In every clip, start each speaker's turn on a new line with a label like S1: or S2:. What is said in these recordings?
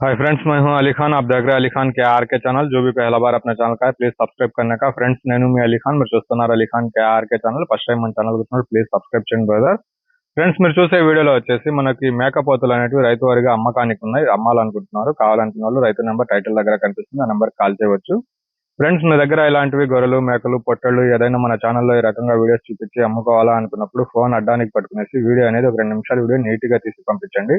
S1: Hi friends मैं हूं अली खान आप देख रहे हैं अली खान के आर के चैनल जो भी पहला बार अपने ఛానల్ का है ప్లీజ్ సబ్స్క్రైబ్ करने का ఫ్రెండ్స్ నేను మీ అలీ ఖాన్ మీరు చూస్తున్నారు Ali Khan K R K channel first time మన ఛానల్ చూస్తున్నారు ప్లీజ్ సబ్స్క్రైబ్ చేయండి బ్రదర్ ఫ్రెండ్స్ మీరు చూసే వీడియోలో వచ్చేసి మనకి మేకపోతులు అనేటివి రైతు వారిగా అమ్మకానికి ఉన్నాయి అమ్మాలనుకుంటున్నారు కావాలనుకున్న వాళ్ళు రైతు నెంబర్ టైటిల్ దగ్గర కనిపిస్తుంది ఆ నెంబర్ కాల్ చేయవచ్చు ఫ్రెండ్స్ మీ దగ్గర ఇలాంటివి గొర్రెలు మేకలు పొట్టలు ఏదైనా మన ఛానల్లో ఈ రకంగా వీడియోస్ చూపించి అమ్ముకోవాలా అనుకున్నప్పుడు ఫోన్ అడ్డానికి పట్టుకునేసి వీడియో అనేది ఒక రెండు నిమిషాల వీడియో నీట్ గా తీసి పంపించండి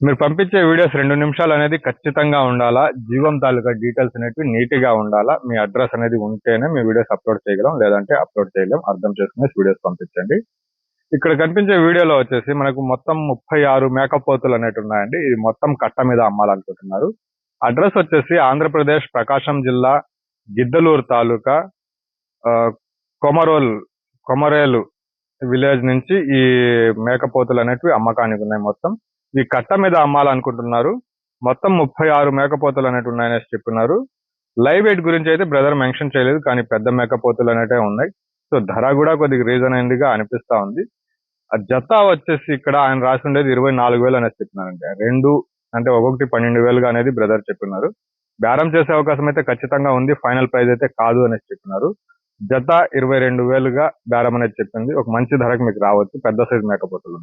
S1: మీరు పంపించే వీడియోస్ రెండు నిమిషాలు అనేది ఖచ్చితంగా ఉండాలా? జీవం తాలూకా డీటెయిల్స్ అనేవి నీట్గా ఉండాలా? మీ అడ్రస్ అనేది ఉంటేనే మీ వీడియోస్ అప్లోడ్ చేయగలం లేదంటే అప్లోడ్ చేయలేం. అర్థం చేసుకునే వీడియోస్ పంపించండి. ఇక్కడ కనిపించే వీడియోలో వచ్చేసి మనకు మొత్తం ముప్పై ఆరు మేకపోతులు అనేవి ఉన్నాయండి. ఇది మొత్తం కట్ట మీద అమ్మాలనుకుంటున్నారు. అడ్రస్ వచ్చేసి ఆంధ్రప్రదేశ్ ప్రకాశం జిల్లా గిద్దలూరు తాలూకా ఆ, కొమరోల్ కొమరేలు విలేజ్ నుంచి ఈ మేకపోతులు అనేటివి అమ్మకానికి ఉన్నాయి మొత్తం. ఈ కట్ట మీద అమ్మాలనుకుంటున్నారు. మొత్తం ముప్పై ఆరు మేకపోతలు అనేవి ఉన్నాయనేసి చెప్తున్నారు. లైవ్ వెయిట్ గురించి అయితే బ్రదర్ మెన్షన్ చేయలేదు కానీ పెద్ద మేకపోతలు అనేటే ఉన్నాయి. సో ధర కూడా కొద్దిగా రీజన్ అయిందిగా అనిపిస్తా ఉంది. ఆ జత వచ్చేసి ఇక్కడ ఆయన రాసి ఉండేది ఇరవై నాలుగు వేలు అనేసి చెప్పినారంటే రెండు అంటే ఒక్కొక్కటి పన్నెండు వేలుగా అనేది బ్రదర్ చెప్పినారు. బేరం చేసే అవకాశం అయితే ఖచ్చితంగా ఉంది. ఫైనల్ ప్రైస్ అయితే కాదు అనేసి చెప్పినారు జత ఇరవై రెండు వేలుగా బేరం అనేది చెప్పింది. ఒక మంచి ధరకు మీకు రావచ్చు. పెద్ద సైజ్ మేకపోతులు.